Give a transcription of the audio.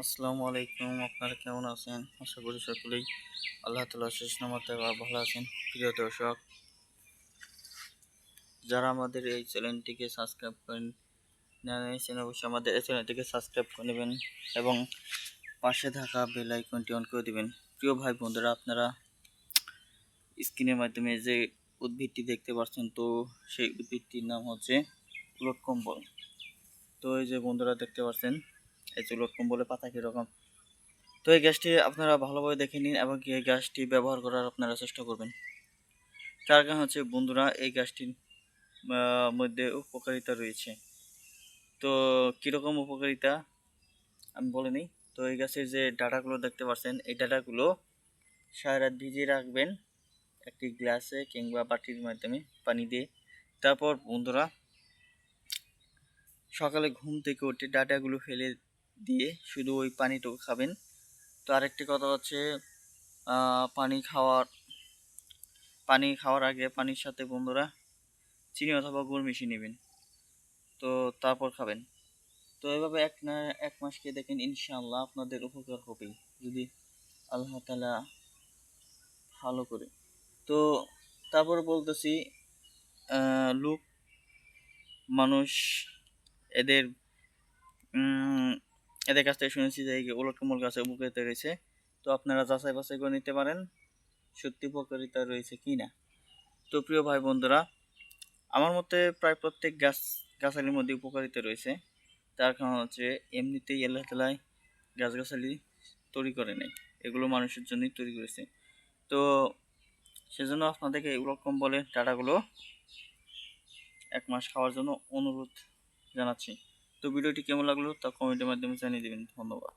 আসসালামু আলাইকুম, আপনারা কেমন আছেন? আশা করি সকলেই আল্লাহ তালা শেষ নামাতে ভালো আছেন। প্রিয় দর্শক, যারা আমাদের এই চ্যানেলটিকে সাবস্ক্রাইব করেন অবশ্যই আমাদের এই চ্যানেলটিকে সাবস্ক্রাইব করে নেবেন এবং পাশে থাকা বেল আইকনটি অন করে দেবেন। প্রিয় ভাই বন্ধুরা, আপনারা স্ক্রিনের মাধ্যমে যে উদ্ভিদটি দেখতে পাচ্ছেন, তো সেই উদ্ভিদটির নাম হচ্ছে উলট কম্বল তো এই যে বন্ধুরা দেখতে পাচ্ছেন এই চুলোট কম্বলের পাতা কীরকম? তো এই গ্যাসটি আপনারা ভালোভাবে দেখে নিন এবং এই গ্যাসটি ব্যবহার করার আপনারা চেষ্টা করবেন। তার কারণ হচ্ছে, বন্ধুরা, এই গ্যাসটির মধ্যে উপকারিতা রয়েছে। তো কীরকম উপকারিতা? আমি বলে নিই। তো এই গাছের যে ডাটাগুলো দেখতে পাচ্ছেন, এই ডাটাগুলো সারা রাত ভিজিয়ে রাখবেন একটি গ্লাসে কিংবা বাটির মাধ্যমে পানি দিয়ে। তারপর বন্ধুরা, সকালে ঘুম থেকে উঠে ডাটাগুলো ফেলে দিয়ে শুধু ওই পানিটুকু খাবেন। তো আরেকটি কথা হচ্ছে পানি খাওয়ার পানি খাওয়ার আগে পানির সাথে বন্ধুরা চিনি অথবা গুড় মিশিয়ে নেবেন। তো তারপর খাবেন। তো এভাবে এক না, এক মাস খেয়ে দেখেন ইনশাআল্লাহ আপনাদের উপকার হবেই, যদি আল্লাহ তালা ভালো করে। তো তারপর বলতেছি লোক, মানুষ, এদের এদের কাছ থেকে শুনেছি যে এই উলট কমল গাছে উপকারিতা রয়েছে। তো আপনারা যাচাই বাছাই করে নিতে পারেন, সত্যি উপকারিতা রয়েছে কি না। তো প্রিয় ভাই বন্ধুরা, আমার মতে প্রায় প্রত্যেক গাছ, গাছালির মধ্যে উপকারিতা রয়েছে। তার কারণ হচ্ছে এমনিতেই আল্লাহ তালায় গাছগাছালি তৈরি করে নেয় এগুলো মানুষের জন্যই তৈরি করেছে। তো সেজন্য আপনাদেরকে এই উলট কম্বলের ডাটাগুলো এক মাস খাওয়ার জন্য অনুরোধ জানাচ্ছি। তো ভিডিওটি কেমন লাগল তা কমেন্টের মাধ্যমে জানিয়ে দেবেন। ধন্যবাদ।